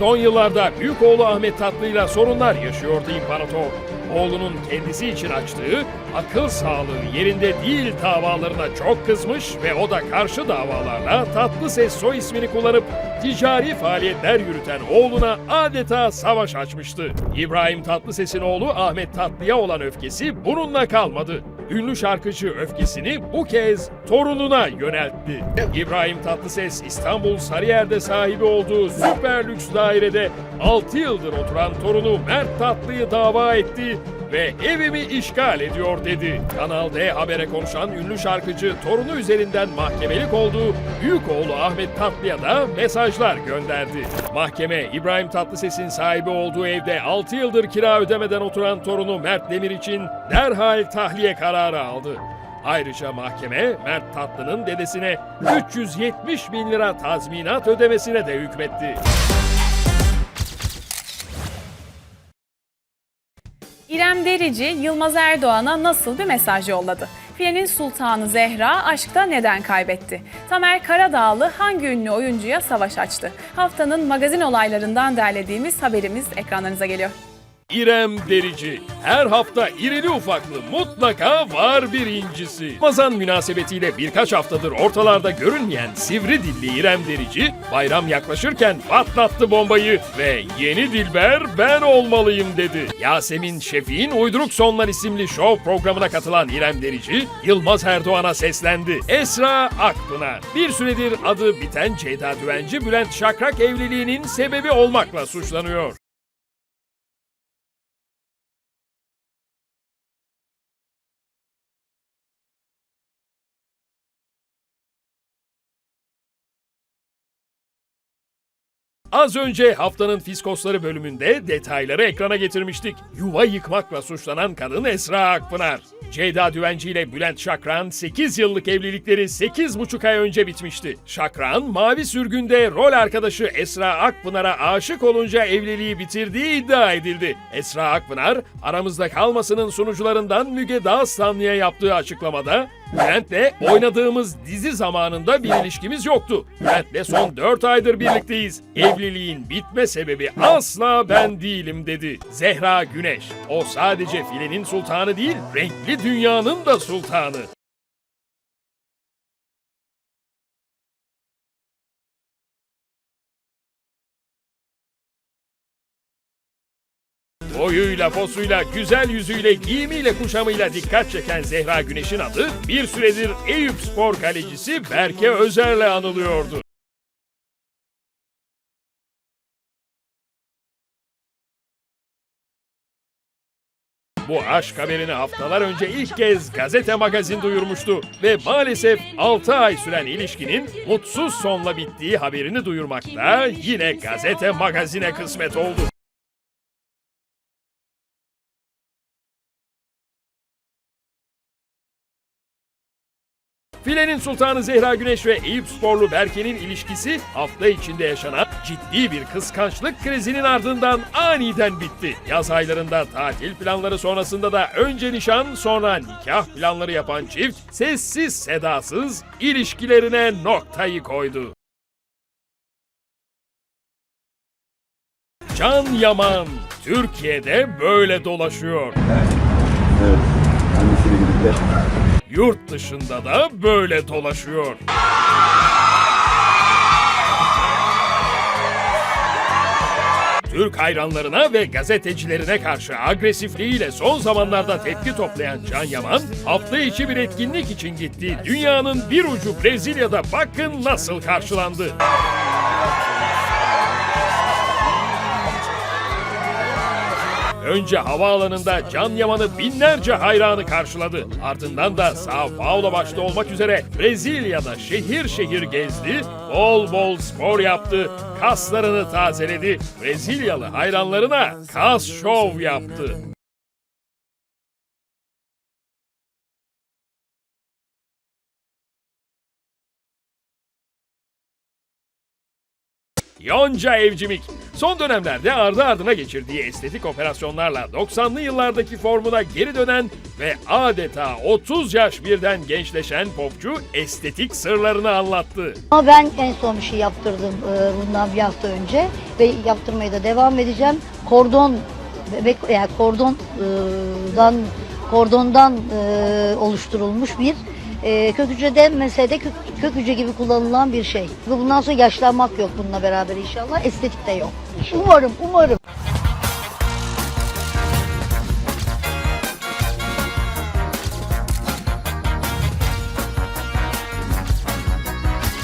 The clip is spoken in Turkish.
Son yıllarda büyük oğlu Ahmet Tatlı'yla sorunlar yaşıyordu imparator. Oğlunun kendisi için açtığı akıl sağlığı yerinde değil davalarına çok kızmış ve o da karşı davalarla Tatlı Ses soy ismini kullanıp ticari faaliyetler yürüten oğluna adeta savaş açmıştı. İbrahim Tatlıses'in oğlu Ahmet Tatlı'ya olan öfkesi bununla kalmadı. Ünlü şarkıcı öfkesini bu kez torununa yöneltti. İbrahim Tatlıses İstanbul Sarıyer'de sahibi olduğu süper lüks dairede 6 yıldır oturan torunu Mert Tatlı'yı dava etti ve evimi işgal ediyor dedi. Kanal D Haber'e konuşan ünlü şarkıcı torunu üzerinden mahkemelik olduğu büyük oğlu Ahmet Tatlı'ya da mesajlar gönderdi. Mahkeme İbrahim Tatlıses'in sahibi olduğu evde 6 yıldır kira ödemeden oturan torunu Mert Demir için derhal tahliye kararı aldı. Ayrıca mahkeme Mert Tatlı'nın dedesine 370 bin lira tazminat ödemesine de hükmetti. İrem Derici, Yılmaz Erdoğan'a nasıl bir mesaj yolladı? Filenin Sultanı Zehra aşkta neden kaybetti? Tamer Karadağlı hangi ünlü oyuncuya savaş açtı? Haftanın magazin olaylarından derlediğimiz haberimiz ekranlarınıza geliyor. İrem Derici. Her hafta irili ufaklı mutlaka var bir incisi. Ramazan münasebetiyle birkaç haftadır ortalarda görünmeyen sivri dilli İrem Derici, bayram yaklaşırken patlattı bombayı ve yeni Dilber ben olmalıyım dedi. Yasemin Şefik'in Uyduruk Sonlar isimli şov programına katılan İrem Derici, Yılmaz Erdoğan'a seslendi. Esra Akpınar. Bir süredir adı biten Ceyda Düvenci, Bülent Şakrak evliliğinin sebebi olmakla suçlanıyor. Az önce haftanın fiskosları bölümünde detayları ekrana getirmiştik. Yuva yıkmakla suçlanan kadın Esra Akpınar. Ceyda Düvenci ile Bülent Şakran 8 yıllık evlilikleri 8,5 ay önce bitmişti. Şakran, Mavi Sürgün'de rol arkadaşı Esra Akpınar'a aşık olunca evliliği bitirdiği iddia edildi. Esra Akpınar, aramızda kalmasının sunucularından Müge Dağıstanlı'ya yaptığı açıklamada Bülent'le oynadığımız dizi zamanında bir ilişkimiz yoktu. Bülent'le son 4 aydır birlikteyiz. Evliliğin bitme sebebi asla ben değilim dedi. Zehra Güneş. O sadece filenin sultanı değil, renkli dünyanın da sultanı. Boyuyla, posuyla, güzel yüzüyle, giyimiyle, kuşamıyla dikkat çeken Zehra Güneş'in adı bir süredir Eyüp Spor kalecisi Berke Özer'le anılıyordu. Bu aşk haberini haftalar önce ilk kez gazete magazin duyurmuştu ve maalesef 6 ay süren ilişkinin mutsuz sonla bittiği haberini duyurmakta yine gazete magazine kısmet oldu. Filenin Sultanı Zehra Güneş ve Eyüp Sporlu Berke'nin ilişkisi hafta içinde yaşanan ciddi bir kıskançlık krizinin ardından aniden bitti. Yaz aylarında tatil planları sonrasında da önce nişan sonra nikah planları yapan çift sessiz sedasız ilişkilerine noktayı koydu. Can Yaman Türkiye'de böyle dolaşıyor. Evet. Birlikte. Yurt dışında da böyle dolaşıyor. Türk hayranlarına ve gazetecilerine karşı agresifliğiyle son zamanlarda tepki toplayan Can Yaman, hafta içi bir etkinlik için gittiği dünyanın bir ucu Brezilya'da bakın nasıl karşılandı. Önce havaalanında Can Yaman'ı binlerce hayranı karşıladı. Ardından da Sao Paulo başta olmak üzere Brezilya'da şehir şehir gezdi, bol bol spor yaptı, kaslarını tazeledi. Brezilyalı hayranlarına kas şov yaptı. Yonca Evcimik. Son dönemlerde ardı ardına geçirdiği estetik operasyonlarla 90'lı yıllardaki formuna geri dönen ve adeta 30 yaş birden gençleşen popçu estetik sırlarını anlattı. Ama ben en son bir şey yaptırdım e, bundan bir hafta önce ve yaptırmaya da devam edeceğim. Kordon bebek yani kordondan kordondan e, oluşturulmuş bir e, kök hücre denmese de kök, kök hücre gibi kullanılan bir şey. Bundan sonra yaşlanmak yok bununla beraber inşallah. Estetik de yok. Umarım, umarım.